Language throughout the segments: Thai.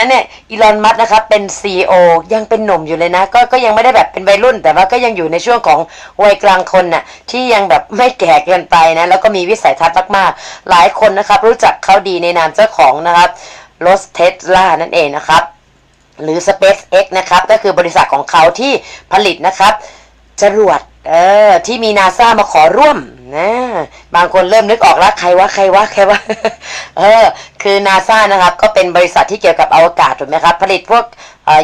ั้นเนี่ยอีลอนมัสนะครับเป็น CEO ยังเป็นหนุ่มอยู่เลยนะ ก็ก็ยังไม่ได้แบบเป็นวัยรุ่น แต่ว่าก็ยังอยู่ในช่วงของวัยกลางคนน่ะที่ยังแบบไม่แก่เกินไปนะ แล้วก็มีวิสัยทัศน์มากๆ หลายคนนะครับ รู้จักเขาดีในนามเจ้าของนะครับรถเทสลานั่นเองนะครับ หรือ SpaceX นะครับก็คือบริษัทของเขาที่ผลิตนะครับจรวดเออที่มีนาซามาขอร่วม นะบางคนเริ่มนึกออกแล้วใครวะใครวะใครวะเออ คือนาซานะครับ ก็เป็นบริษัทที่เกี่ยวกับอวกาศถูกไหมครับ ผลิตพวก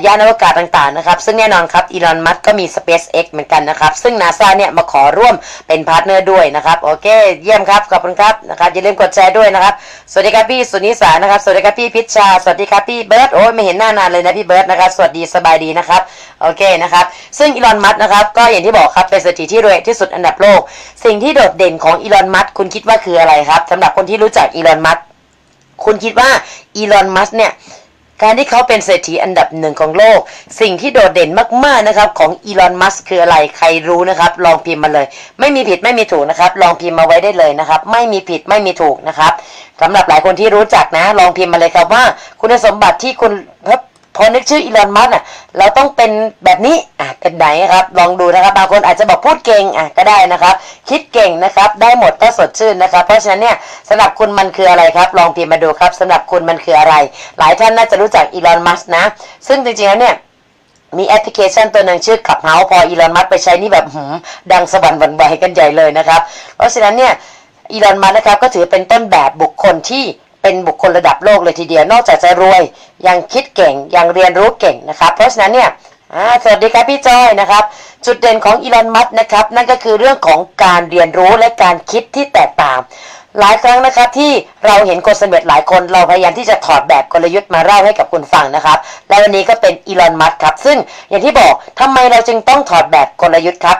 ยานอวกาศต่างๆนะครับ ซึ่งแน่นอนครับอีลอนมัสก็มี SpaceX เหมือนกันนะครับ ซึ่งนาซาเนี่ยมาขอร่วมเป็นพาร์ทเนอร์ด้วยนะครับ โอเค เยี่ยมครับ ขอบคุณครับนะครับ อย่าลืมกดแชร์ด้วยนะครับ สวัสดีครับพี่สุนิสานะครับ สวัสดีครับพี่พิชชา สวัสดีครับพี่เบิร์ตโอ้ยไม่เห็นหน้านานเลยนะพี่เบิร์ตนะครับ สวัสดีสบายดีนะครับ โอเคนะครับ ซึ่งอีลอนมัสนะครับ ก็อย่างที่บอกครับเป็นเศรษฐีที่รวยที่สุดอันดับโลก สิ่งที่โดดเด่นของอีลอนมัสคุณคิดว่าคืออะไรครับสำหรับคนที่รู้จักอีลอนมัสคุณคิดว่าอีลอนมัสเนี่ย การที่เขาเป็นเศรษฐีอันดับหนึ่งของโลก สิ่งที่โดดเด่นมากๆนะครับ ของอีลอนมัสคืออะไรใครรู้นะครับ ลองพิมพ์มาเลย ไม่มีผิดไม่มีถูกนะครับ ลองพิมพ์มาไว้ได้เลยนะครับ ไม่มีผิดไม่มีถูกนะครับสำหรับหลายคนที่รู้จักนะ ลองพิมพ์มาเลยครับว่า คุณสมบัติที่คุณ พอนึกชื่ออีลอนมัสอะ เราต้องเป็นแบบนี้อะเป็นไหนครับ ลองดูนะครับ บางคนอาจจะบอกพูดเก่งอะก็ได้นะครับ คิดเก่งนะครับ ได้หมดก็สดชื่นนะครับ เพราะฉะนั้นเนี่ยสำหรับคุณมันคืออะไรครับ ลองพิมพ์มาดูครับสำหรับคุณมันคืออะไร หลายท่านน่าจะรู้จักอีลอนมัสนะ ซึ่งจริงๆแล้วเนี่ยมีแอปพลิเคชันตัวหนึ่งชื่อขับเฮาพออีลอนมัสไปใช้นี่แบบหืมดังสวรรค์หวันไหวกันใหญ่เลยนะครับ เพราะฉะนั้นเนี่ยอีลอนมัสนะครับก็ถือเป็นต้นแบบบุคคลที่ เป็นบุคคลระดับโลกเลยทีเดียวนอกจากจะรวยยังคิดเก่งยังเรียนรู้เก่งนะครับ เพราะฉะนั้นเนี่ยสวัสดีครับพี่จอยนะครับ จุดเด่นของอีลอนมัสนะครับ นั่นก็คือเรื่องของการเรียนรู้และการคิดที่แตกต่าง หลายครั้งนะครับที่เราเห็นคนสำเร็จหลายคนเราพยายามที่จะถอดแบบกลยุทธ์มาเล่าให้กับคุณฟังนะครับ และวันนี้ก็เป็นอีลอนมัสครับ ซึ่งอย่างที่บอกทำไมเราจึงต้องถอดแบบกลยุทธ์ครับ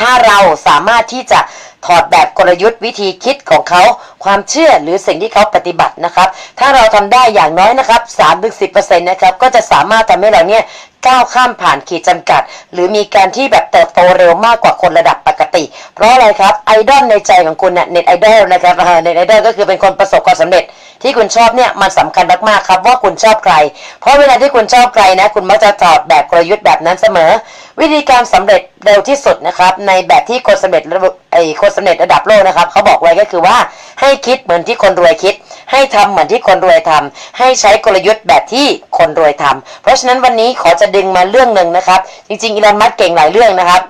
ถ้าเราสามารถที่จะถอดแบบกลยุทธ์วิธีคิดของเขา ความเชื่อหรือสิ่งที่เขาปฏิบัตินะครับ ถ้าเราทำได้อย่างน้อยนะครับ3-10%นะครับ ก็จะสามารถทำให้เราเนี่ยก้าวข้ามผ่านขีดจำกัด หรือมีการที่แบบเติบโตเร็วมากกว่าคนระดับปกติ เพราะอะไรครับไอดอลในใจของคุณเนี่ยเน็ตไอดอลนะครับเน็ตไอดอลก็คือเป็นคนประสบความสำเร็จ ที่คุณชอบเนี่ยมันสำคัญมากๆครับว่าคุณชอบใคร เพราะเวลาที่คุณชอบใครนะ คุณมักจะถอดแบบกลยุทธ์แบบนั้นเสมอ วิธีการสำเร็จเร็วที่สุดนะครับ ในแบบที่คนสำเร็จระบไอ้คนสำเร็จระดับโลกนะครับเขาบอกไว้ก็คือว่าให้คิดเหมือนที่คนรวยคิด ให้ทำเหมือนที่คนรวยทำให้ใช้กลยุทธ์แบบที่คนรวยทำเพราะฉะนั้นวันนี้ขอจะดึงมาเรื่องหนึ่งนะครับ จริงๆอีลอนมัสเก่งหลายเรื่องนะครับ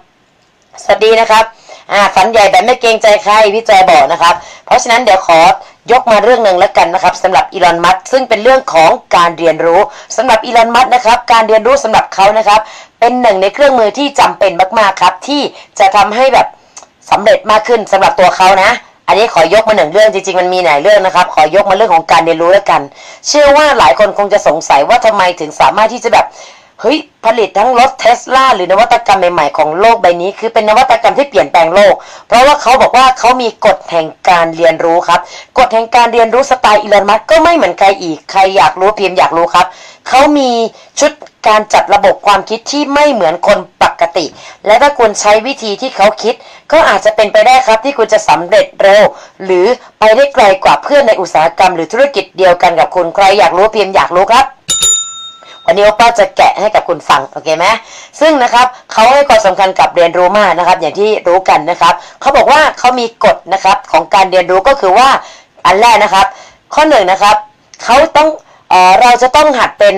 สวัสดีนะครับอ่าฝันใหญ่แบบไม่เกรงใจใครพี่แจบอกนะครับ เพราะฉะนั้นเดี๋ยวขอ ยกมาเรื่องหนึ่งแล้วกันนะครับสำหรับอีลอนมัสซึ่งเป็นเรื่องของการเรียนรู้สำหรับอีลอนมัสนะครับการเรียนรู้สำหรับเขานะครับ เป็นหนึ่งในเครื่องมือที่จำเป็นมากๆครับ ที่จะทำให้แบบสำเร็จมากขึ้นสำหรับตัวเขานะ อันนี้ขอยกมาหนึ่งเรื่องจริงๆมันมีหลายเรื่องนะครับ ขอยกมาเรื่องของการเรียนรู้แล้วกัน เชื่อว่าหลายคนคงจะสงสัยว่าทำไมถึงสามารถที่จะแบบ เฮ้ยผลิตทั้งรถเทสลาหรือนวัตกรรมใหม่ๆของโลกใบนี้ คือเป็นนวัตกรรมที่เปลี่ยนแปลงโลก เพราะว่าเขาบอกว่าเขามีกฎแห่งการเรียนรู้ครับกฎแห่งการเรียนรู้สไตล์อีลอนมัสก์ก็ไม่เหมือนใครอีกใครอยากรู้พิมพ์อยากรู้ครับเขามีชุดการจัดระบบความคิดที่ไม่เหมือนคนปกติ และถ้าคุณใช้วิธีที่เขาคิด ก็อาจจะเป็นไปได้ครับที่คุณจะสำเร็จเร็ว หรือไปได้ไกลกว่าเพื่อนในอุตสาหกรรม หรือธุรกิจเดียวกันกับคุณใครอยากรู้พิมพ์อยากรู้ครับ วันนี้โอป้าจะแกะให้กับคุณฟังโอเคไหมซึ่งนะครับเขาให้ความสำคัญกับเรียนรู้มากนะครับ อย่างที่รู้กันนะครับเขาบอกว่าเขามีกฎนะครับของการเรียนรู้ก็คือว่าอันแรกนะครับ ข้อหนึ่งนะครับเขาต้องเออเราจะต้องหัดเป็น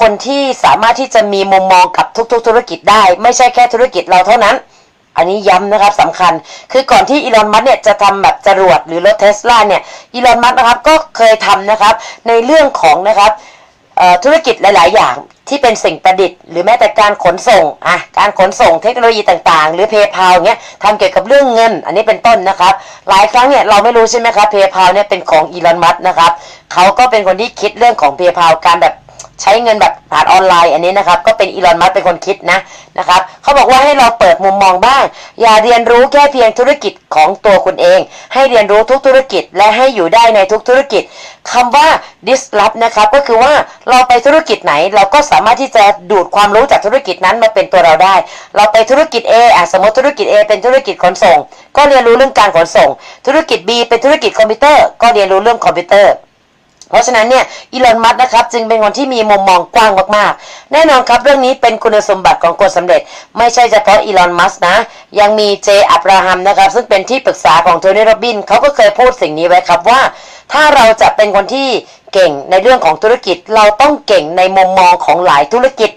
คนที่สามารถที่จะมีมุมมองกับทุก ๆ ธุรกิจได้ ไม่ใช่แค่ธุรกิจเราเท่านั้น อันนี้ย้ำนะครับสำคัญ คือก่อนที่อีลอนมัสเนี่ยจะทำแบบจรวดหรือรถเทสลาเนี่ยอีลอนมัสนะครับก็เคยทำนะครับในเรื่องของนะครับ ธุรกิจหลาย ๆ อย่างที่เป็นสิ่งประดิษฐ์หรือแม้แต่การขนส่งอะการขนส่งเทคโนโลยีต่างๆ หรือเพย์พาเงี้ยทำเกี่ยวกับเรื่องเงิน อันนี้เป็นต้นนะครับ หลายครั้งเนี่ยเราไม่รู้ใช่ไหมครับเพย์พาเนี่ยเป็นของอีลอนมัสนะครับเขาก็เป็นคนที่คิดเรื่องของเพย์พาการแบบ ใช้เงินแบบผ่านออนไลน์อันนี้นะครับ ก็เป็นอีลอนมัสเป็นคนคิดนะนะครับเขาบอกว่าให้เราเปิดมุมมองบ้าง อย่าเรียนรู้แค่เพียงธุรกิจของตัวคุณเอง ให้เรียนรู้ทุกธุรกิจและให้อยู่ได้ในทุกธุรกิจคำว่า disrupt นะครับก็คือว่าเราไปธุรกิจไหน เราก็สามารถที่จะดูดความรู้จากธุรกิจนั้นมาเป็นตัวเราได้ เราไปธุรกิจ A อะสมมติธุรกิจ A เป็นธุรกิจขนส่ง ก็เรียนรู้เรื่องการขนส่ง ธุรกิจ B เป็นธุรกิจคอมพิวเตอร์ ก็เรียนรู้เรื่องคอมพิวเตอร์ เพราะฉะนั้นเนี่ยอีลอนมัสนะครับจึงเป็นคนที่มีมุมมองกว้างมากๆ แน่นอนครับเรื่องนี้เป็นคุณสมบัติของคนสำเร็จ ไม่ใช่เฉพาะอีลอนมัสนะ ยังมีเจอับราฮัมนะครับ ซึ่งเป็นที่ปรึกษาของโทนี่โรบินเขาก็เคยพูดสิ่งนี้ไว้ครับว่า ถ้าเราจะเป็นคนที่เก่งในเรื่องของธุรกิจ เราต้องเก่งในมุมมองของหลายธุรกิจ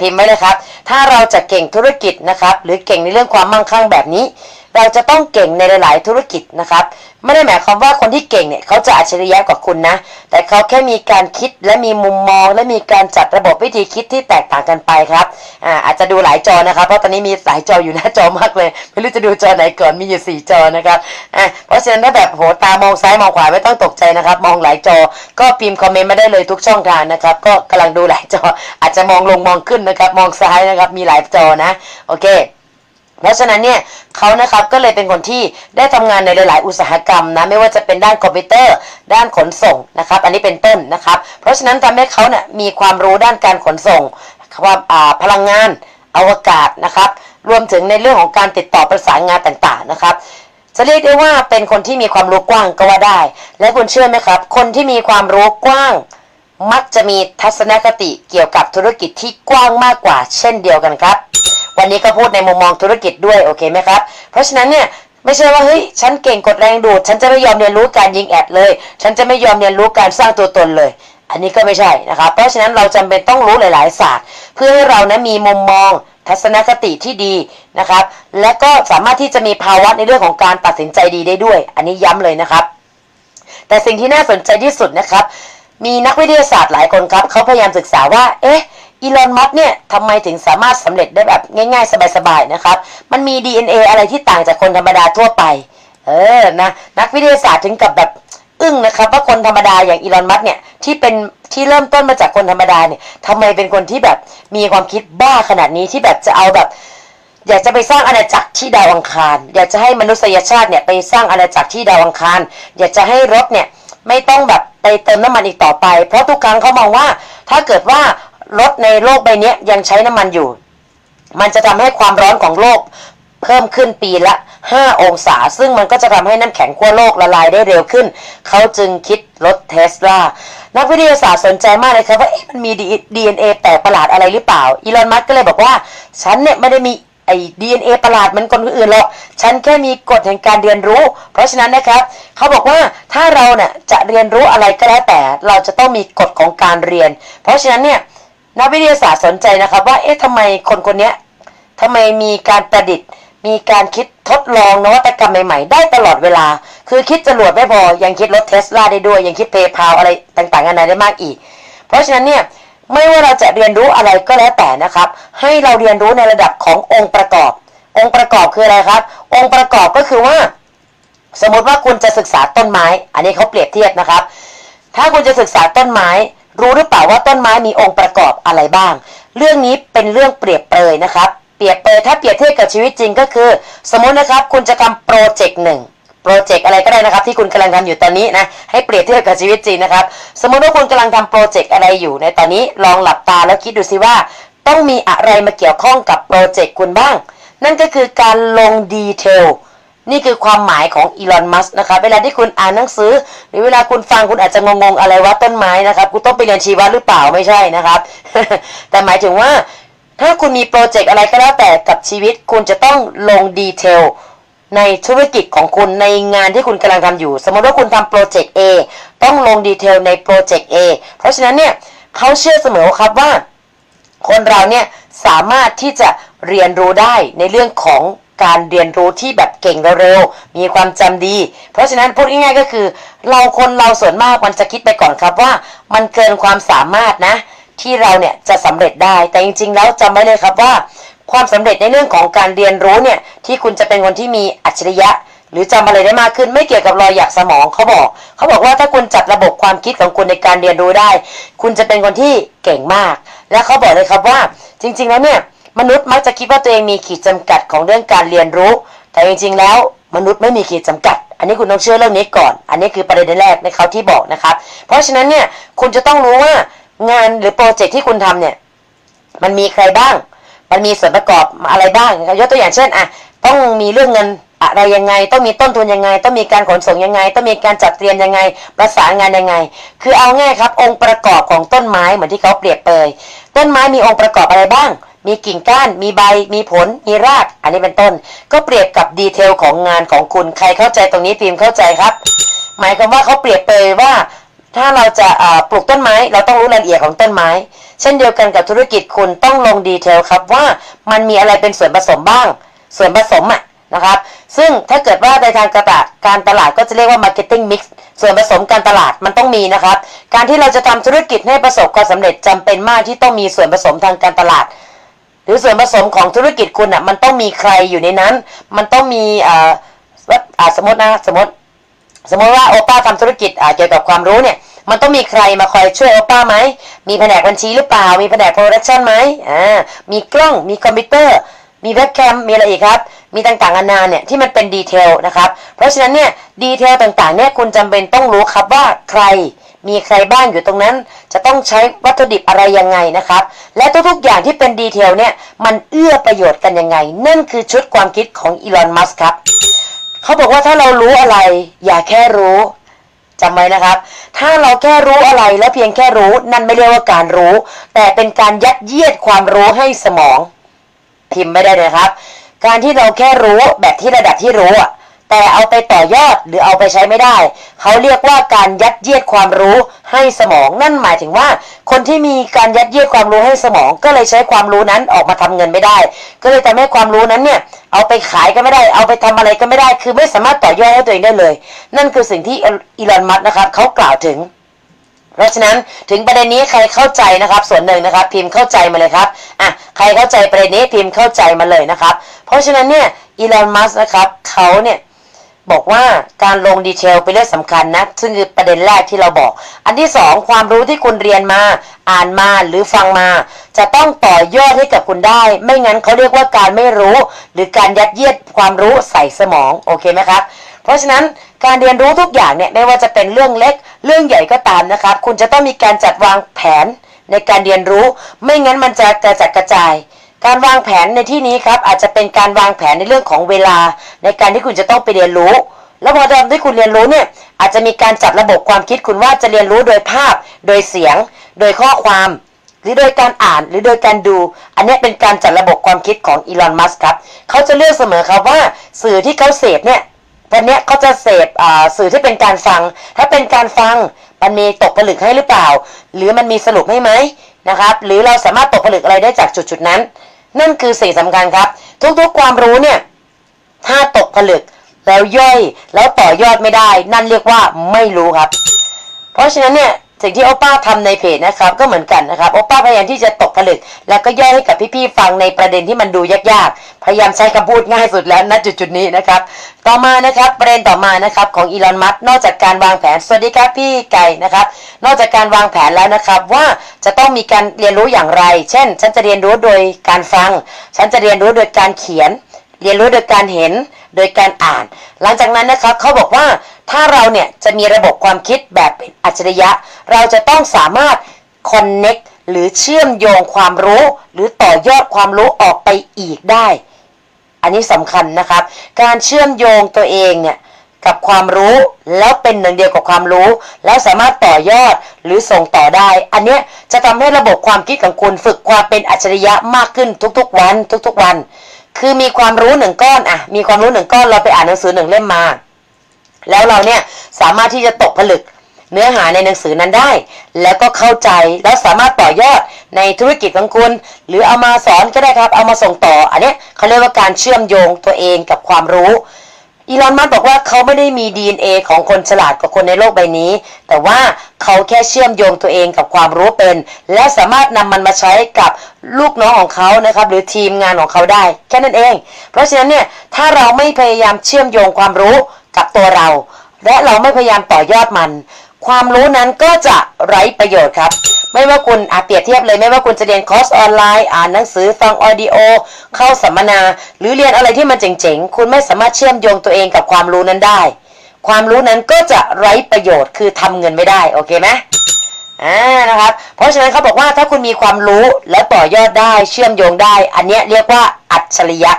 พิมพ์ไว้เลยครับ ถ้าเราจะเก่งธุรกิจนะครับหรือเก่งในเรื่องความมั่งคั่งแบบนี้ เราจะต้องเก่งในหลาย ๆ ธุรกิจนะครับ ไม่ได้หมายความว่าคนที่เก่งเนี่ยเขาจะอัจฉริยะกว่าคุณนะ แต่เขาแค่มีการคิดและมีมุมมอง และมีการจัดระบบวิธีคิดที่แตกต่างกันไปครับอ่าอาจจะดูหลายจอนะครับ เพราะตอนนี้มีหลายจออยู่หน้าจอมากเลย ไม่รู้จะดูจอไหนก่อนมีอยู่สี่จอนะครับอ่าเพราะฉะนั้นถ้าแบบโหตามองซ้ายมองขวาไม่ต้องตกใจนะครับ มองหลายจอ ก็พิมพ์คอมเมนต์มาได้เลยทุกช่องทางนะครับ ก็กำลังดูหลายจอ อาจจะมองลงมองขึ้นนะครับ มองซ้ายนะครับ มีหลายจอนะ โอเค เพราะฉะนั้นเนี่ยเขานะครับก็เลยเป็นคนที่ได้ทำงานในหลาย ๆ อุตสาหกรรมนะไม่ว่าจะเป็นด้านคอมพิวเตอร์ ด้านขนส่งนะครับ อันนี้เป็นต้นนะครับ เพราะฉะนั้นทำให้เขาเนี่ยมีความรู้ด้านการขนส่งความพลังงานอวกาศนะครับ รวมถึงในเรื่องของการติดต่อประสานงานต่างๆนะครับจะเรียกได้ว่าเป็นคนที่มีความรู้กว้างก็ว่าได้ และคุณเชื่อไหมครับ คนที่มีความรู้กว้าง มักจะมีทัศนคติเกี่ยวกับธุรกิจที่กว้างมากกว่า เช่นเดียวกันครับ วันนี้ก็พูดในมุมมองธุรกิจด้วยโอเคไหมครับ เพราะฉะนั้นเนี่ยไม่ใช่ว่าเฮ้ยฉันเก่งกดแรงดูด ฉันจะไม่ยอมเรียนรู้การยิงแอดเลย ฉันจะไม่ยอมเรียนรู้การสร้างตัวตนเลย อันนี้ก็ไม่ใช่นะครับเพราะฉะนั้นเราจำเป็นต้องรู้หลาย ๆ ศาสตร์ เพื่อให้เรานะมีมุมมองทัศนคติที่ดีนะครับ และก็สามารถที่จะมีภาวะในเรื่องของการตัดสินใจดีได้ด้วย อันนี้ย้ำเลยนะครับ แต่สิ่งที่น่าสนใจที่สุดนะครับ มีนักวิทยาศาสตร์หลายคนครับเขาพยายามศึกษาว่า เอ๊ะ อีลอนมัสเนี่ยทำไมถึงสามารถสำเร็จได้แบบง่าย ๆ สบายๆนะครับ มันมี DNA อะไรที่ต่างจากคนธรรมดาทั่วไป เออนะนักวิทยาศาสตร์ถึงกับแบบอึ้งนะครับว่าคนธรรมดาอย่างอีลอนมัสเนี่ยที่เป็นที่เริ่มต้นมาจากคนธรรมดาเนี่ยทำไมเป็นคนที่แบบมีความคิดบ้าขนาดนี้ที่แบบจะเอาแบบ อยากจะไปสร้างอาณาจักรที่ดาวอังคาร อยากจะให้มนุษยชาติเนี่ยไปสร้างอาณาจักรที่ดาวอังคาร อยากจะให้รถเนี่ยไม่ต้องแบบไปเติมน้ำมันอีกต่อไป เพราะทุกครั้งเขามองว่า ถ้าเกิดว่า รถในโลกใบนี้ยังใช้น้ำมันอยู่ มันจะทำให้ความร้อนของโลกเพิ่มขึ้นปีละ 5 องศา ซึ่งมันก็จะทำให้น้ำแข็งขั้วโลกละลายได้เร็วขึ้น เขาจึงคิดรถเทสลา นักวิทยาศาสตร์สนใจมากเลยครับว่ามันมี DNA แปลกประหลาดอะไรหรือเปล่า อีลอน มัสก์ก็เลยบอกว่า ฉันเนี่ยไม่ได้มีไอ้ DNA ประหลาดเหมือนคนอื่นหรอก ฉันแค่มีกฎแห่งการเรียนรู้ เพราะฉะนั้นนะครับเขาบอกว่าถ้าเราเนี่ยจะเรียนรู้อะไรก็แล้วแต่ เราจะต้องมีกฎของการเรียน เพราะฉะนั้นเนี่ย นักวิทยาศาสตร์สนใจนะครับว่าเอ๊ะทำไมคนคนนี้ทำไมมีการประดิษฐ์ มีการคิดทดลองนวัตกรรมใหม่ๆ ได้ตลอดเวลา คือคิดจรวดไม่พอ ยังคิดรถเทสลาได้ด้วย ยังคิดเพย์พาอะไรต่างๆกันานาได้มากอีก เพราะฉะนั้นเนี่ยไม่ว่าเราจะเรียนรู้อะไรก็แล้วแต่นะครับ ให้เราเรียนรู้ในระดับขององค์ประกอบ องค์ประกอบคืออะไรครับ องค์ประกอบก็คือว่า สมมติว่าคุณจะศึกษาต้นไม้ อันนี้เขาเปรียบเทียบนะครับ ถ้าคุณจะศึกษาต้นไม้ รู้หรือเปล่าว่าต้นไม้มีองค์ประกอบอะไรบ้าง เรื่องนี้เป็นเรื่องเปรียบเปรยนะครับ เปรียบเปรยถ้าเปรียบเทียบกับชีวิตจริงก็คือ สมมตินะครับคุณจะทำโปรเจกต์หนึ่งโปรเจกต์อะไรก็ได้นะครับ ที่คุณกำลังทำอยู่ตอนนี้นะให้เปรียบเทียบกับชีวิตจริงนะครับ สมมติว่าคุณกำลังทำโปรเจกต์อะไรอยู่ในตอนนี้ลองหลับตาแล้วคิดดูสิว่า ต้องมีอะไรมาเกี่ยวข้องกับโปรเจกต์คุณบ้าง นั่นก็คือการลงดีเทล นี่คือความหมายของอีลอนมัสนะครับเวลาที่คุณอ่านหนังสือ หรือเวลาคุณฟังคุณอาจจะงงๆอะไรว่าต้นไม้นะครับคุณต้องไปเรียนชีวะหรือเปล่าไม่ใช่นะครับ แต่หมายถึงว่า ถ้าคุณมีโปรเจกต์อะไรก็แล้วแต่กับชีวิต คุณจะต้องลงดีเทลในธุรกิจของคุณในงานที่คุณกำลังทำอยู่ สมมติว่าคุณทำโปรเจกต์ A ต้องลงดีเทลในโปรเจกต์ A เพราะฉะนั้นเนี่ยเขาเชื่อเสมอครับว่า คนเราเนี่ยสามารถที่จะเรียนรู้ได้ในเรื่องของ การเรียนรู้ที่แบบเก่งเร็วๆ มีความจำดี เพราะฉะนั้นพูดง่ายๆก็คือ เราคนเราส่วนมากมันจะคิดไปก่อนครับว่า มันเกินความสามารถนะ ที่เราเนี่ยจะสำเร็จได้ แต่จริงๆ แล้วจำไว้เลยครับว่า ความสำเร็จในเรื่องของการเรียนรู้เนี่ยที่คุณจะเป็นคนที่มีอัจฉริยะหรือจำอะไรได้มากขึ้นไม่เกี่ยวกับรอยหยักสมองเขาบอก เขาบอกว่าถ้าคุณจัดระบบความคิดของคุณในการเรียนรู้ได้ คุณจะเป็นคนที่เก่งมาก และเขาบอกเลยครับว่า จริง ๆ แล้วเนี่ย มนุษย์มักจะคิดว่าตัวเองมีขีดจำกัดของเรื่องการเรียนรู้ แต่จริงๆแล้วมนุษย์ไม่มีขีดจำกัด อันนี้คุณต้องเชื่อเรื่องนี้ก่อน อันนี้คือประเด็นแรกในเขาที่บอกนะครับ เพราะฉะนั้นเนี่ยคุณจะต้องรู้ว่างานหรือโปรเจกต์ที่คุณทำเนี่ยมันมีใครบ้าง มันมีส่วนประกอบอะไรบ้างยกตัวอย่างเช่นอะต้องมีเรื่องเงินอะไรยังไง ต้องมีต้นทุนยังไง ต้องมีการขนส่งยังไง ต้องมีการจัดเตรียมยังไง ประสานงานยังไง คือเอาง่ายครับ องค์ประกอบของต้นไม้เหมือนที่เขาเปรียบเปยต้นไม้มีองค์ประกอบอะไรบ้าง มีกิ่งก้าน มีใบ มีผล มีราก อันนี้เป็นต้น ก็เปรียบกับดีเทลของงานของคุณ ใครเข้าใจตรงนี้พิมเข้าใจครับ หมายความว่าเขาเปรียบเปยว่าถ้าเราจะปลูกต้นไม้ เราต้องรู้รายละเอียดของต้นไม้ เช่นเดียวกันกับธุรกิจคุณต้องลงดีเทลครับว่ามันมีอะไรเป็นส่วนผสมบ้าง ส่วนผสมอะนะครับ ซึ่งถ้าเกิดว่าในทางกระตะการตลาดก็จะเรียกว่า marketing mix ส่วนผสมการตลาดมันต้องมีนะครับ การที่เราจะทำธุรกิจให้ประสบความสำเร็จจำเป็นมากที่ต้องมีส่วนผสมทางการตลาด รือส่วนผสมของธุรกิจคุณอะ มันต้องมีใครอยู่ในนั้น มันต้องมีอ่าว่าอ่าสมมตินะสมมติ สมมติว่าโอป้าทำธุรกิจเกี่ยวกับความรู้เนี่ย มันต้องมีใครมาคอยช่วยโอป้าไหมมีแผนกบัญชีหรือเปล่า มีแผนกโปรดักชันไหมอ่ามีกล้องมีคอมพิวเตอร์ มีเว็บแคมมีอะไรอีกครับ มีต่างๆนานาเนี่ยที่มันเป็นดีเทลนะครับ เพราะฉะนั้นเนี่ยดีเทลต่างๆเนี่ยคุณจำเป็นต้องรู้ครับว่าใคร มีใครบ้างอยู่ตรงนั้น จะต้องใช้วัตถุดิบอะไรยังไงนะครับ และทุกๆอย่างที่เป็นดีเทลเนี่ย มันเอื้อประโยชน์กันยังไง นั่นคือชุดความคิดของอีลอน มัสครับ เขาบอกว่าถ้าเรารู้อะไร อย่าแค่รู้จำไว้นะครับ ถ้าเราแค่รู้อะไรและเพียงแค่รู้นั่นไม่เรียกว่าการรู้ แต่เป็นการยัดเยียดความรู้ให้สมอง พิมพ์ไม่ได้เลยนะครับ การที่เราแค่รู้แบบที่ระดับที่รู้อะ แต่เอาไปต่อยอดหรือเอาไปใช้ไม่ได้ เขาเรียกว่าการยัดเยียดความรู้ให้สมองนั่นหมายถึงว่า คนที่มีการยัดเยียดความรู้ให้สมอง ก็เลยใช้ความรู้นั้นออกมาทำเงินไม่ได้ ก็เลยทำให้ความรู้นั้นเนี่ยเอาไปขายก็ไม่ได้ เอาไปทำอะไรก็ไม่ได้ คือไม่สามารถต่อยอดให้ตัวเองได้เลย นั่นคือสิ่งที่อีลอนมัสก์นะครับเขากล่าวถึงเพราะฉะนั้นถึงประเด็นนี้ใครเข้าใจนะครับ ส่วนหนึ่งนะครับ พิมพ์เข้าใจมาเลยครับอะใครเข้าใจประเด็นนี้พิมพ์เข้าใจมาเลยนะครับ เพราะฉะนั้นเนี่ยอีลอนมัสนะครับเขาเนี่ย บอกว่าการลงดีเทลเป็นเรื่องสำคัญนะ ซึ่งคือประเด็นแรกที่เราบอก อันที่สองความรู้ที่คุณเรียนมา อ่านมาหรือฟังมา จะต้องต่อยอดให้กับคุณได้ ไม่งั้นเขาเรียกว่าการไม่รู้ หรือการยัดเยียดความรู้ใส่สมองโอเคไหมครับเพราะฉะนั้นการเรียนรู้ทุกอย่างเนี่ยไม่ว่าจะเป็นเรื่องเล็ก เรื่องใหญ่ก็ตามนะครับ คุณจะต้องมีการจัดวางแผนในการเรียนรู้ ไม่งั้นมันจะกระจัดกระจาย การวางแผนในที่นี้ครับ อาจจะเป็นการวางแผนในเรื่องของเวลา ในการที่คุณจะต้องไปเรียนรู้ แล้วพอตอนที่คุณเรียนรู้เนี่ยอาจจะมีการจัดระบบความคิดคุณว่าจะเรียนรู้โดยภาพ โดยเสียง โดยข้อความ หรือโดยการอ่านหรือโดยการดู อันนี้เป็นการจัดระบบความคิดของอีลอนมัสครับเขาจะเลือกเสมอครับว่าสื่อที่เขาเสพเนี่ยวันนี้เขาจะเสพสื่อที่เป็นการฟัง ถ้าเป็นการฟังมันมีตกผลึกให้หรือเปล่า หรือมันมีสรุปให้ไหมนะครับ หรือเราสามารถตกผลึกอะไรได้จากจุดจุดๆนั้น นั่นคือสิ่งสำคัญครับ ทุกๆความรู้เนี่ย ถ้าตกผลึกแล้วย่อยแล้วต่อยอดไม่ได้ นั่นเรียกว่าไม่รู้ครับ เพราะฉะนั้นเนี่ย สิ่งที่โอป้าทำในเพจนะครับ ก็เหมือนกันนะครับโอป้าพยายามที่จะตกผลึก แล้วก็ย่อยให้กับพี่ๆฟังในประเด็นที่มันดูยากๆ พยายามใช้คำพูดง่ายสุดแล้วณจุดๆนี้นะครับ ต่อมานะครับประเด็นต่อมานะครับของอีลอนมัสก์นอกจากการวางแผนสวัสดีครับพี่ไก่นะครับ นอกจากการวางแผนแล้วนะครับว่าจะต้องมีการเรียนรู้อย่างไร เช่น ฉันจะเรียนรู้โดยการฟัง ฉันจะเรียนรู้โดยการเขียน เรียนรู้โดยการเห็นโดยการอ่าน หลังจากนั้นนะครับเขาบอกว่าถ้าเราเนี่ยจะมีระบบความคิดแบบเป็นอัจฉริยะ เราจะต้องสามารถ connect หรือเชื่อมโยงความรู้ หรือต่อยอดความรู้ออกไปอีกได้ อันนี้สำคัญนะครับ การเชื่อมโยงตัวเองเนี่ยกับความรู้แล้วเป็นหนึ่งเดียวกับความรู้ แล้วสามารถต่อยอดหรือส่งต่อได้ อันเนี้ยจะทำให้ระบบความคิดของคุณฝึกความเป็นอัจฉริยะมากขึ้นทุกๆวัน ทุกๆวัน คือมีความรู้หนึ่งก้อนอะมีความรู้หนึ่งก้อนเราไปอ่านหนังสือหนึ่งเล่มมา แล้วเราเนี่ยสามารถที่จะตกผลึกเนื้อหาในหนังสือนั้นได้ แล้วก็เข้าใจแล้วสามารถต่อยอดในธุรกิจของคุณ หรือเอามาสอนก็ได้ครับ เอามาส่งต่อ อันนี้เขาเรียกว่าการเชื่อมโยงตัวเองกับความรู้ อีลอนมัสก์บอกว่าเขาไม่ได้มี DNA ของคนฉลาดกว่าคนในโลกใบนี้ แต่ว่าเขาแค่เชื่อมโยงตัวเองกับความรู้เป็น และสามารถนำมันมาใช้กับลูกน้องของเขานะครับ หรือทีมงานของเขาได้ แค่นั้นเอง เพราะฉะนั้นเนี่ยถ้าเราไม่พยายามเชื่อมโยงความรู้กับตัวเรา และเราไม่พยายามต่อยอดมัน ความรู้นั้นก็จะไร้ประโยชน์ครับ ไม่ว่าคุณอาเปรียบเทียบเลย ไม่ว่าคุณจะเรียนคอร์สออนไลน์ อ่านหนังสือฟังออดิโอ เข้าสัมมนา หรือเรียนอะไรที่มันเจ๋งๆ คุณไม่สามารถเชื่อมโยงตัวเองกับความรู้นั้นได้ ความรู้นั้นก็จะไร้ประโยชน์คือทำเงินไม่ได้ โอเคไหมอ่านะครับ เพราะฉะนั้นเขาบอกว่าถ้าคุณมีความรู้และต่อยอดได้เชื่อมโยงได้ อันนี้เรียกว่าอัจฉริยะ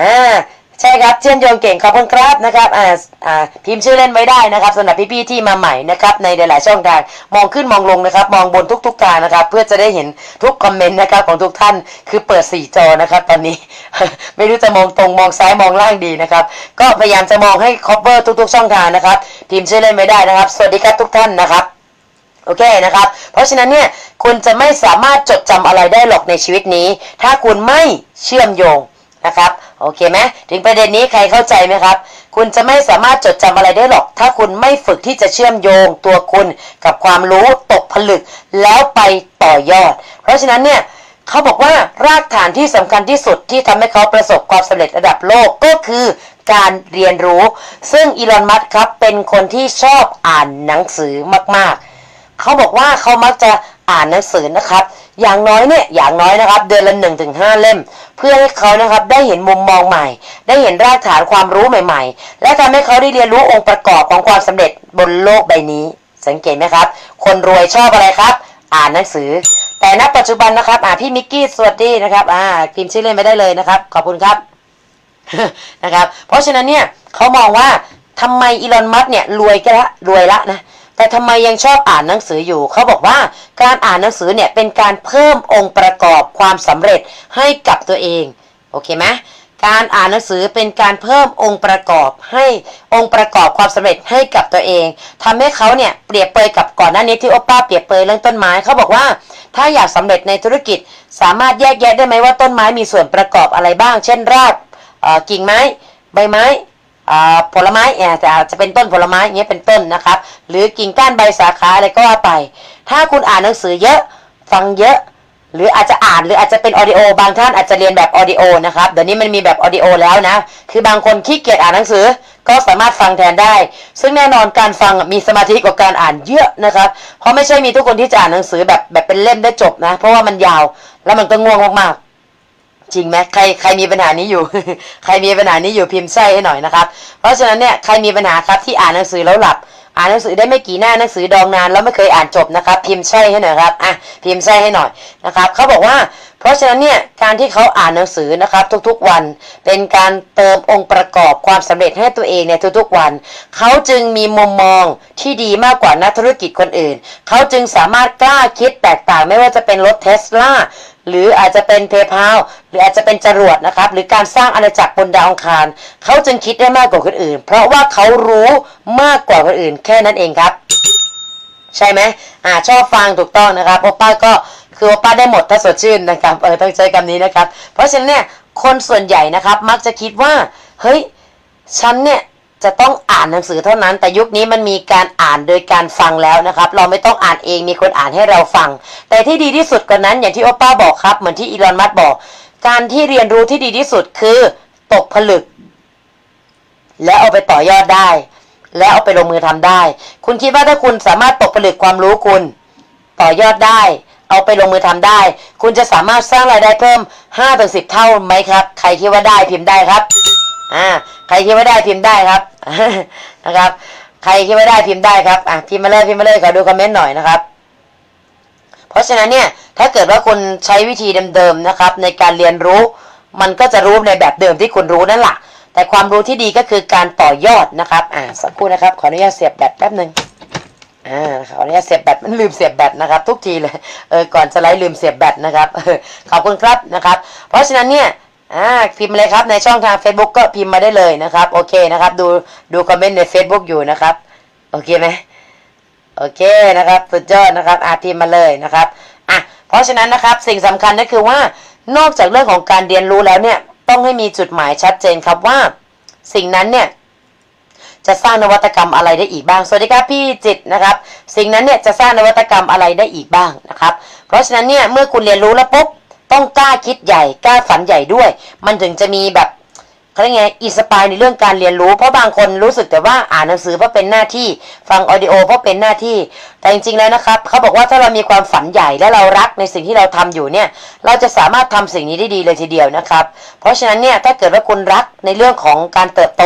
อ่า ใช่ครับเชื่อมโยงเก่งขอบคุณครับนะครับอ่าอ่าพิมพ์ชื่อเล่นไว้ได้นะครับสำหรับพี่ๆที่มาใหม่นะครับในหลายๆช่องทางมองขึ้นมองลงนะครับ มองบนทุกๆทางนะครับ เพื่อจะได้เห็นทุกคอมเมนต์นะครับของทุกท่านคือเปิดสี่จอนะครับตอนนี้ ไม่รู้จะมองตรงมองซ้ายมองล่างดีนะครับ ก็พยายามจะมองให้ cover ทุก ๆ ช่องทางนะครับพิมพ์ชื่อเล่นไว้ได้นะครับ สวัสดีครับทุกท่านนะครับโอเคนะครับ เพราะฉะนั้นเนี่ยคุณจะไม่สามารถจดจำอะไรได้หรอกในชีวิตนี้ ถ้าคุณไม่เชื่อมโยง นะครับ โอเคไหมถึงประเด็นนี้ใครเข้าใจไหมครับ คุณจะไม่สามารถจดจำอะไรได้หรอก ถ้าคุณไม่ฝึกที่จะเชื่อมโยงตัวคุณกับความรู้ตกผลึก แล้วไปต่อยอด เพราะฉะนั้นเนี่ยเขาบอกว่ารากฐานที่สำคัญที่สุดที่ทำให้เขาประสบความสำเร็จระดับโลกก็คือการเรียนรู้ ซึ่งอีลอนมัสครับเป็นคนที่ชอบอ่านหนังสือมากๆ เขาบอกว่าเขามักจะอ่านหนังสือนะครับ อย่างน้อยเนี่ยอย่างน้อยนะครับ เดือนละหนึ่งถึงห้าเล่ม เพื่อให้เขานะครับได้เห็นมุมมองใหม่ ได้เห็นรากฐานความรู้ใหม่ ๆ และทำให้เขาได้เรียนรู้องค์ประกอบของความสำเร็จบนโลกใบนี้ สังเกตไหมครับ คนรวยชอบอะไรครับ อ่านหนังสือ แต่ณปัจจุบันนะครับอ่าพี่มิกกี้สวัสดีนะครับอ่าพิมพ์ชื่อเล่นไปได้เลยนะครับ ขอบคุณครับนะครับ เพราะฉะนั้นเนี่ยเขามองว่าทำไมอีลอนมัสเนี่ยรวยกันละรวยละนะ แต่ทำไมยังชอบอ่านหนังสืออยู่ เขาบอกว่าการอ่านหนังสือเนี่ยเป็นการเพิ่มองค์ประกอบความสำเร็จให้กับตัวเอง โอเคไหมการอ่านหนังสือเป็นการเพิ่มองค์ประกอบให้องค์ประกอบความสำเร็จให้กับตัวเองทำให้เขาเนี่ยเปรียบเปรยกับก่อนหน้านี้ที่โอป้าเปรียบเปรยเรื่องต้นไม้เขาบอกว่า ถ้าอยากสำเร็จในธุรกิจ สามารถแยกแยะได้ไหมว่าต้นไม้มีส่วนประกอบอะไรบ้าง เช่นรากกิ่งไม้ ใบไม้ ผลไม้เนี่ยแต่อาจจะเป็นต้นผลไม้อย่างเงี้ยเป็นต้นนะครับ หรือกิ่งก้านใบสาขาอะไรก็ว่าไป ถ้าคุณอ่านหนังสือเยอะฟังเยอะ หรืออาจจะอ่านหรืออาจจะเป็นออดิโอบางท่านอาจจะเรียนแบบออดิโอนะครับเดี๋ยวนี้มันมีแบบออดิโอแล้วนะ คือบางคนขี้เกียจอ่านหนังสือก็สามารถฟังแทนได้ ซึ่งแน่นอนการฟังมีสมาธิกว่าการอ่านเยอะนะครับ เพราะไม่ใช่มีทุกคนที่จะอ่านหนังสือแบบแบบเป็นเล่มได้จบนะ เพราะว่ามันยาวแล้วมันก็ง่วงมากๆ จริงไหมใครใครมีปัญหานี้อยู่ ใครมีปัญหานี้อยู่พิมพ์ใช่ให้หน่อยนะครับ เพราะฉะนั้นเนี่ยใครมีปัญหาครับที่อ่านหนังสือแล้วหลับ อ่านหนังสือได้ไม่กี่หน้าหนังสือดองนานแล้วไม่เคยอ่านจบนะครับ พิมพ์ใช่ให้หน่อยครับอะพิมพ์ใช่ให้หน่อยนะครับเขาบอกว่า เพราะฉะนั้นเนี่ยการที่เขาอ่านหนังสือนะครับ ทุกๆวัน เป็นการเติมองค์ประกอบความสำเร็จให้ตัวเองในทุกๆวัน เขาจึงมีมุมมองที่ดีมากกว่านักธุรกิจคนอื่น เขาจึงสามารถกล้าคิดแตกต่างไม่ว่าจะเป็นรถเทสลาหรืออาจจะเป็นเพย์พาหรืออาจจะเป็นจรวดนะครับ หรือการสร้างอาณาจักรบนดาวอังคาร เขาจึงคิดได้มากกว่าคนอื่น เพราะว่าเขารู้มากกว่าคนอื่น แค่นั้นเองครับ ใช่ไหมอ่าชอบฟังถูกต้องนะครับโอป้าก็คือโอป้าได้หมดถ้าสดชื่นนะครับเออต้องใช้คำนี้นะครับ เพราะฉะนั้นเนี่ยคนส่วนใหญ่นะครับ มักจะคิดว่า เฮ้ยฉันเนี่ย จะต้องอ่านหนังสือเท่านั้น แต่ยุคนี้มันมีการอ่านโดยการฟังแล้วนะครับ เราไม่ต้องอ่านเองมีคนอ่านให้เราฟัง แต่ที่ดีที่สุดกว่านั้นอย่างที่โอป้าบอกครับ เหมือนที่อีลอนมัสบอก การที่เรียนรู้ที่ดีที่สุดคือตกผลึก แล้วเอาไปต่อยอดได้ แล้วเอาไปลงมือทำได้ คุณคิดว่าถ้าคุณสามารถตกผลึกความรู้คุณ ต่อยอดได้ เอาไปลงมือทำได้ คุณจะสามารถสร้างรายได้เพิ่ม5ถึง10เท่าไหมครับ ใครคิดว่าได้พิมพ์ได้ครับอ่าใครคิดว่าได้พิมพ์ได้ครับ นะครับ ใครคิดว่าได้พิมพ์ได้ครับอะพิมพ์มาเลยพิมพ์มาเลยขอดูคอมเมนต์หน่อยนะครับ เพราะฉะนั้นเนี่ยถ้าเกิดว่าคุณใช้วิธีเดิมๆนะครับ ในการเรียนรู้มันก็จะรู้ในแบบเดิมที่คุณรู้นั่นแหละแต่ความรู้ที่ดีก็คือการต่อยอดนะครับ อ่าสักครู่นะครับ ขออนุญาตเสียบแบตแป๊บหนึ่งอ่าขออนุญาตเสียบแบตมันลืมเสียบแบตนะครับ ทุกทีเลยเออก่อนสไลด์ลืมเสียบแบตนะครับขอบคุณครับนะครับ เพราะฉะนั้นเนี่ย อ่าพิมพ์มาเลยครับในช่องทาง Facebook ก็พิมพ์มาได้เลยนะครับ โอเคนะครับ ดูดูคอมเมนต์ใน Facebook อยู่นะครับ โอเคไหมโอเคนะครับสุดยอดนะครับอาพิมพ์มาเลยนะครับอะเพราะฉะนั้นนะครับสิ่งสำคัญก็คือว่านอกจากเรื่องของการเรียนรู้แล้วเนี่ยต้องให้มีจุดหมายชัดเจนครับว่า สิ่งนั้นเนี่ยจะสร้างนวัตกรรมอะไรได้อีกบ้าง สวัสดีครับพี่จิตนะครับ สิ่งนั้นเนี่ยจะสร้างนวัตกรรมอะไรได้อีกบ้างนะครับ เพราะฉะนั้นเนี่ยเมื่อคุณเรียนรู้แล้วปุ๊บ ต้องกล้าคิดใหญ่กล้าฝันใหญ่ด้วย มันถึงจะมีแบบเขาเรียกไงอินสปายในเรื่องการเรียนรู้เพราะบางคนรู้สึกแต่ว่าอ่านหนังสือเพราะเป็นหน้าที่ฟังออดิโอเพราะเป็นหน้าที่ แต่จริงๆแล้วนะครับเขาบอกว่าถ้าเรามีความฝันใหญ่และเรารักในสิ่งที่เราทำอยู่เนี่ย เราจะสามารถทำสิ่งนี้ได้ดีเลยทีเดียวนะครับ เพราะฉะนั้นเนี่ยถ้าเกิดว่าคุณรักในเรื่องของการเติบโต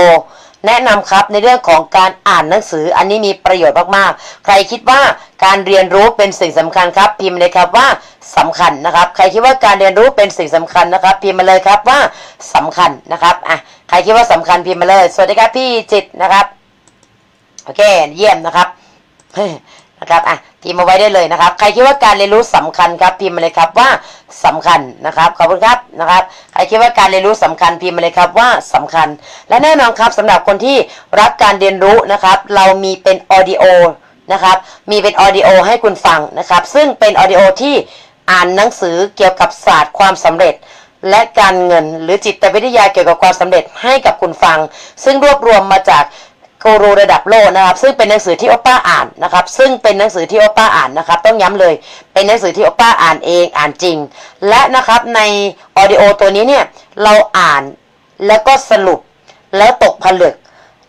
แนะนำครับในเรื่องของการอ่านหนังสืออันนี้มีประโยชน์มากๆ ใครคิดว่าการเรียนรู้เป็นสิ่งสำคัญครับ พิมพ์เลยครับว่าสำคัญนะครับ ใครคิดว่าการเรียนรู้เป็นสิ่งสำคัญนะครับ พิมพ์มาเลยครับว่าสำคัญนะครับอะใครคิดว่าสำคัญพิมพ์มาเลย สวัสดีครับพี่จิตนะครับโอเคเยี่ยมนะครับ นะครับอะพิมพ์มาไว้ได้เลยนะครับ ใครคิดว่าการเรียนรู้สำคัญครับ พิมพ์มาเลยครับว่าสำคัญนะครับขอบคุณครับนะครับ ใครคิดว่าการเรียนรู้สำคัญพิมพ์มาเลยครับว่าสำคัญ และแน่นอนครับสำหรับคนที่รักการเรียนรู้นะครับ เรามีเป็นออดิโอนะครับมีเป็นออดิโอให้คุณฟังนะครับ ซึ่งเป็นออดิโอที่อ่านหนังสือเกี่ยวกับศาสตร์ความสำเร็จ และการเงินหรือจิตวิทยาเกี่ยวกับความสำเร็จให้กับคุณฟัง ซึ่งรวบรวมมาจาก กูรูระดับโลกนะครับ ซึ่งเป็นหนังสือที่โอป้าอ่านนะครับ ซึ่งเป็นหนังสือที่โอป้าอ่านนะครับ ต้องย้ำเลย เป็นหนังสือที่โอป้าอ่านเองอ่านจริง และนะครับในออดิโอตัวนี้เนี่ยเราอ่านแล้วก็สรุปแล้วตกผลึก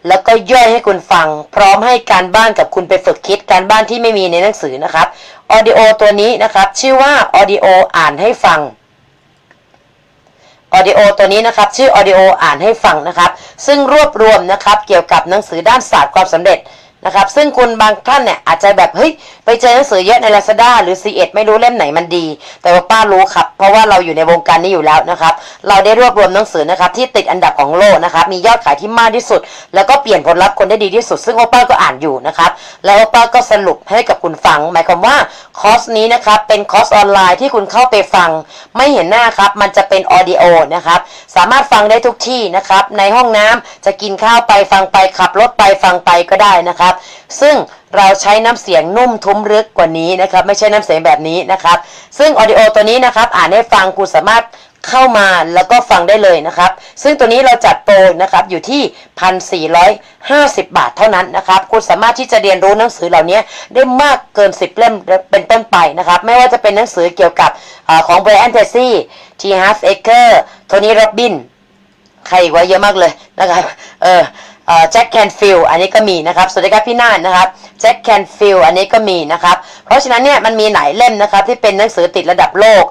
แล้วก็ย่อยให้คุณฟัง พร้อมให้การบ้านกับคุณไปฝึกคิดการบ้านที่ไม่มีในหนังสือนะครับออดิโอตัวนี้นะครับ ชื่อว่าออดิโออ่านให้ฟัง ออดิโอตัวนี้นะครับ ชื่อออดิโออ่านให้ฟังนะครับ ซึ่งรวบรวมนะครับ เกี่ยวกับหนังสือด้านศาสตร์ความสำเร็จ นะครับ ซึ่งคุณบางท่านเนี่ยอาจจะแบบเฮ้ยไปเจอหนังสือเยอะใน Lazada หรือ c ีเอ็ดไม่รู้เล่มไหนมันดี แต่ว่าป้ารู้ครับ เพราะว่าเราอยู่ในวงการนี้อยู่แล้วนะครับ เราได้รวบรวมหนังสือนะครับที่ติดอันดับของโลกนะครับ มียอดขายที่มากที่สุด แล้วก็เปลี่ยนผลลัพธ์คนได้ดีที่สุด ซึ่งโอป้าก็อ่านอยู่นะครับ แล้วโอป้าก็สรุปให้กับคุณฟัง หมายความว่าคอร์สนี้นะครับเป็นคอร์สออนไลน์ที่คุณเข้าไปฟัง ไม่เห็นหน้าครับ มันจะเป็นออดิโอนะครับ สามารถฟังได้ทุกที่นะครับ ในห้องน้ำจะกินข้าวไปฟังไปขับรถไปฟังไปก็ได้นะครับซึ่งเราใช้น้ำเสียงนุ่มทุ้มลึกกว่านี้นะครับ ไม่ใช่น้ำเสียงแบบนี้นะครับ ซึ่งออดิโอตัวนี้นะครับ อ่านให้ฟังคุณสามารถเข้ามาแล้วก็ฟังได้เลยนะครับ ซึ่งตัวนี้เราจัดโปรนะครับอยู่ที่ 1,450 บาทเท่านั้นนะครับ คุณสามารถที่จะเรียนรู้หนังสือเหล่านี้ได้มากเกิน 10 เล่มเป็นต้นไปนะครับ ไม่ว่าจะเป็นหนังสือเกี่ยวกับอของเบรนเทซี่ทีฮาร์ฟเอเกอร์โทนี่โรบบินใครอีกไว้เยอะมากเลยนะครับ เออ แจ็คแคนฟิลอันนี้ก็มีนะครับสวัสดีครับพี่นานนะครับแจ็คแคนฟิลอันนี้ก็มีนะครับเพราะฉะนั้นเนี่ยมันมีหลายเล่มนะครับที่เป็นหนังสือติดระดับโลก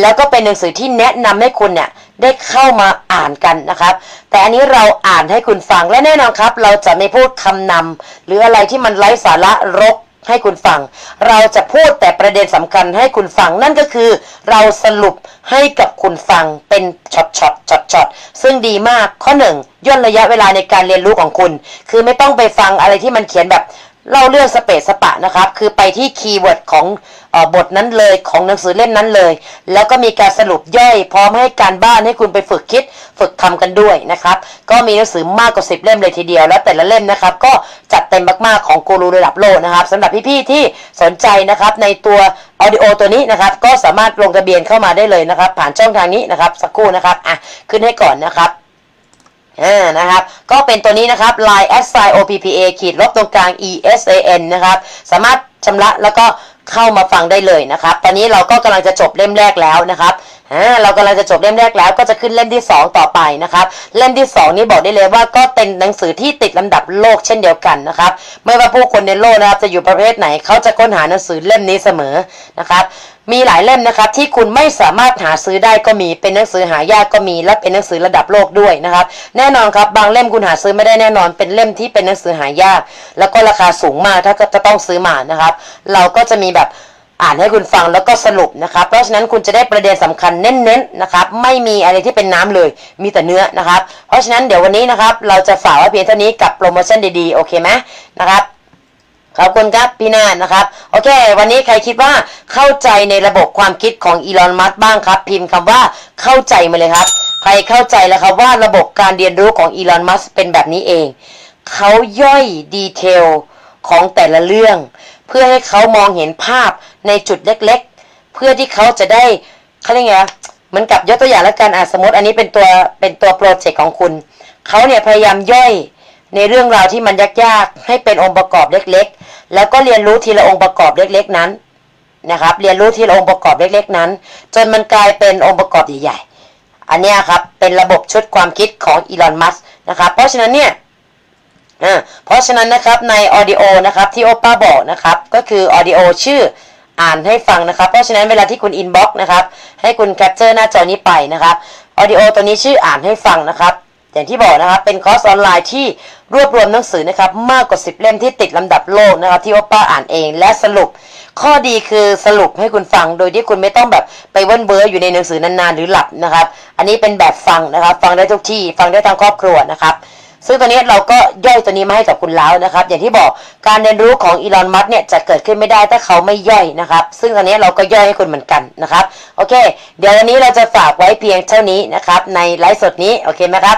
แล้วก็เป็นหนังสือที่แนะนำให้คุณเนี่ยได้เข้ามาอ่านกันนะครับ แต่อันนี้เราอ่านให้คุณฟังและแน่นอนครับ เราจะไม่พูดคำนำหรืออะไรที่มันไร้สาระรก ให้คุณฟัง เราจะพูดแต่ประเด็นสำคัญให้คุณฟังนั่นก็คือ เราสรุปให้กับคุณฟังเป็นช็อตช็อตช็อตช็อตซึ่งดีมากข้อหนึ่งย่นระยะเวลาในการเรียนรู้ของคุณ คือไม่ต้องไปฟังอะไรที่มันเขียนแบบ เล่าเรื่องสเปซสปะนะครับ คือไปที่คีย์เวิร์ดของออบทนั้นเลยของหนังสือเล่มนั้นเลย แล้วก็มีการสรุปย่อย พร้อมให้การบ้านให้คุณไปฝึกคิด ฝึกทำกันด้วยนะครับ ก็มีหนังสือมากกว่า 10 เล่มเลยทีเดียว แล้วแต่ละเล่มนะครับ ก็จัดเต็มมากๆของกูรูระดับโลกนะครับสำหรับพี่ๆที่สนใจนะครับในตัวออดิโอตัวนี้นะครับก็สามารถลงทะเบียนเข้ามาได้เลยนะครับ ผ่านช่องทางนี้นะครับสักครู่นะครับอะขึ้นให้ก่อนนะครับ อ่านะครับ ก็เป็นตัวนี้นะครับ line s i o p p a ขีดลบตรงกลาง e s a n นะครับ สามารถชำระแล้วก็เข้ามาฟังได้เลยนะครับ ตอนนี้เราก็กำลังจะจบเล่มแรกแล้วนะครับอ่าเรากำลังจะจบเล่มแรกแล้วก็จะขึ้นเล่มที่ 2 ต่อไปนะครับ เล่มที่ 2 นี้บอกได้เลยว่าก็เป็นหนังสือที่ติดลำดับโลกเช่นเดียวกันนะครับไม่ว่าผู้คนในโลกนะครับจะอยู่ประเภทไหนเขาจะค้นหาหนังสือเล่มนี้เสมอนะครับ มีหลายเล่มนะครับที่คุณไม่สามารถหาซื้อได้ก็มีเป็นหนังสือหายากก็มี และเป็นหนังสือระดับโลกด้วยนะครับ แน่นอนครับบางเล่มคุณหาซื้อไม่ได้แน่นอน เป็นเล่มที่เป็นหนังสือหายาก แล้วก็ราคาสูงมากถ้าจะต้องซื้อมานะครับ เราก็จะมีแบบอ่านให้คุณฟังแล้วก็สรุปนะครับ เพราะฉะนั้นคุณจะได้ประเด็นสำคัญเน้นๆนะครับ ไม่มีอะไรที่เป็นน้ำเลย มีแต่เนื้อนะครับ เพราะฉะนั้นเดี๋ยววันนี้นะครับ เราจะฝากไว้เพียงเท่านี้กับโปรโมชั่นดีๆ โอเคไหมนะครับ ขอบคุณครับพี่นาฏนะครับ โอเค วันนี้ใครคิดว่าเข้าใจในระบบความคิดของอีลอนมัสบ้างครับ พิมพ์คำว่าเข้าใจมาเลยครับ ใครเข้าใจแล้วครับว่าระบบการเรียนรู้ของอีลอนมัสเป็นแบบนี้เอง เขาย่อยดีเทลของแต่ละเรื่อง เพื่อให้เขามองเห็นภาพในจุดเล็กๆ เพื่อที่เขาจะได้เขาเรียกไงเหมือนกับยกตัวอย่างแล้วกันอะสมมติ อันนี้เป็นตัวเป็นตัวโปรเจกต์ของคุณเขาเนี่ยพยายามย่อยในเรื่องราวที่มันยากๆ ให้เป็นองค์ประกอบเล็กๆ แล้วก็เรียนรู้ทีละองค์ประกอบเล็กๆนั้นนะครับ เรียนรู้ทีละองค์ประกอบเล็กๆนั้น จนมันกลายเป็นองค์ประกอบใหญ่ๆ อันนี้ครับเป็นระบบชุดความคิดของอีลอนมัสนะครับ เพราะฉะนั้นเนี่ยอ่าเพราะฉะนั้นนะครับในออดิโอนะครับที่โอป้าบอกนะครับก็คือออดิโอชื่ออ่านให้ฟังนะครับ เพราะฉะนั้นเวลาที่คุณอินบ็อกซ์นะครับให้คุณแคปเจอร์หน้าจอนี้ไปนะครับออดิโอตัวนี้ชื่ออ่านให้ฟังนะครับ อย่างที่บอกนะครับเป็นคอร์สออนไลน์ที่รวบรวมหนังสือนะครับมากกว่า 10 เล่มที่ติดลำดับโลกนะครับที่โอป้าอ่านเองและสรุป ข้อดีคือสรุปให้คุณฟัง โดยที่คุณไม่ต้องแบบไปเว้นเบ้ออยู่ในหนังสือนานๆหรือหลับนะครับ อันนี้เป็นแบบฟังนะครับ ฟังได้ทุกที่ฟังได้ทั้งครอบครัวนะครับซึ่งตอนนี้เราก็ย่อยตัวนี้มาให้กับคุณแล้วนะครับ อย่างที่บอกการเรียนรู้ของอีลอนมัสเนี่ยจะเกิดขึ้นไม่ได้ถ้าเขาไม่ย่อยนะครับ ซึ่งตอนนี้เราก็ย่อยให้คุณเหมือนกันนะครับโอเค เดี๋ยววันนี้เราจะฝากไว้เพียงเท่านี้นะครับในไลฟ์สดนี้โอเคไหมครับ